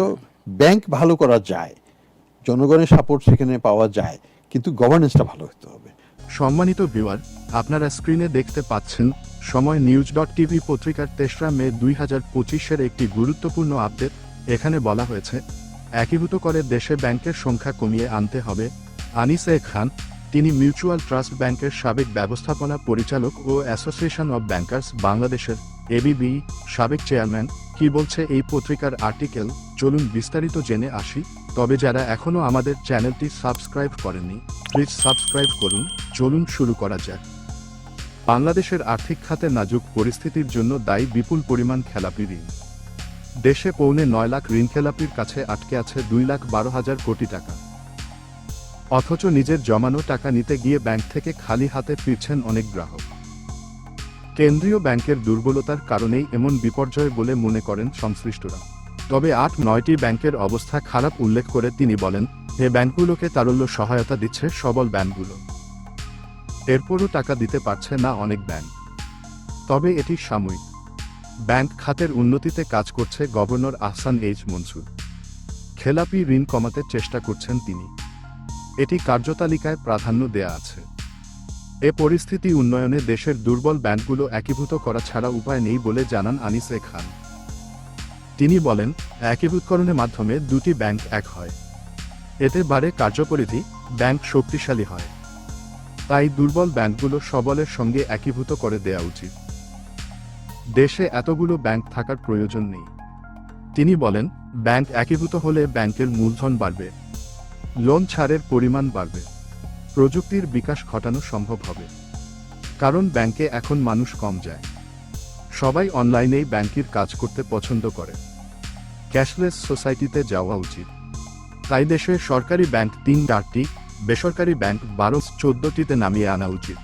তো ব্যাংক ভালো করা যায়, জনগণের সাপোর্ট সেখানে পাওয়া যায়, কিন্তু গভর্নেন্সটা ভালো হতে হবে। সম্মানিত ভিউয়ার আপনারা স্ক্রিনে দেখতে পাচ্ছেন, সময় নিউজ ডট টিভি পত্রিকার তেসরা মে দুই হাজার পঁচিশের একটি গুরুত্বপূর্ণ আপডেট এখানে বলা হয়েছে, একীভূত করে দেশে ব্যাংকের সংখ্যা কমিয়ে আনতে হবে। আনিসে খান, তিনি মিউচুয়াল ট্রাস্ট ব্যাংকের সাবেক ব্যবস্থাপনা পরিচালক ও অ্যাসোসিয়েশন অব ব্যাংকার্স বাংলাদেশের এবিবি সাবেক চেয়ারম্যান কি বলছে এই পত্রিকার আর্টিকেল চলুন বিস্তারিত জেনে আসি, তবে যারা এখনও আমাদের চ্যানেলটি সাবস্ক্রাইব করেননি, প্লিজ সাবস্ক্রাইব করুন, চলুন শুরু করা যাক। বাংলাদেশের আর্থিক খাতে নাজুক পরিস্থিতির জন্য দায়ী বিপুল পরিমাণ খেলাপি ঋণ। দেশে পৌনে নয় লাখ ঋণ খেলাপির কাছে আটকে আছে দুই লাখ বারো হাজার কোটি টাকা। অথচ নিজের জমানো টাকা নিতে গিয়ে ব্যাংক থেকে খালি হাতে ফিরছেন অনেক গ্রাহক। কেন্দ্রীয় ব্যাংকের দুর্বলতার কারণেই এমন বিপর্যয় বলে মনে করেন সংশ্লিষ্টরা। তবে আট নয়টি ব্যাংকের অবস্থা খারাপ উল্লেখ করে তিনি বলেন এ ব্যাংকগুলোকে তারল্য সহায়তা দিচ্ছে সবল ব্যাংকগুলো। এরপরও টাকা দিতে পারছে না অনেক ব্যাংক। তবে এটি সাময়িক। ব্যাংক খাতের উন্নতিতে কাজ করছে গভর্নর আহসান এইচ মনসুর। খেলাপি ঋণ কমাতে চেষ্টা করছেন তিনি। এটি কার্যতালিকায় প্রাধান্য দেয়া আছে। এ পরিস্থিতি উন্নয়নে দেশের দুর্বল ব্যাংকগুলো একীভূত করা ছাড়া উপায় নেই বলে জানান আনিসে খান। তিনি বলেন, একীভূতকরণের মাধ্যমে দুটি ব্যাংক এক হয়। এতে বাড়ে কার্যপরিধি, ব্যাংক শক্তিশালী হয়। তাই দুর্বল ব্যাংকগুলো সবলের সঙ্গে একীভূত করে দেয়া উচিত। দেশে এতগুলো ব্যাংক থাকার প্রয়োজন নেই। তিনি বলেন, ব্যাংক একীভূত হলে ব্যাংকের মূলধন বাড়বে। লোন ছাড়ের পরিমাণ বাড়বে। প্রযুক্তির বিকাশ ঘটানো সম্ভব হবে। কারণ ব্যাংকে এখন মানুষ কম যায়। সবাই অনলাইনেই ব্যাংকের কাজ করতে পছন্দ করে। ক্যাশলেস সোসাইটিতে যাওয়া উচিত। তাই দেশে সরকারি ব্যাংক তিন চারটি বেসরকারি ব্যাংক বারো, চোদ্দটিতে নামিয়ে আনা উচিত।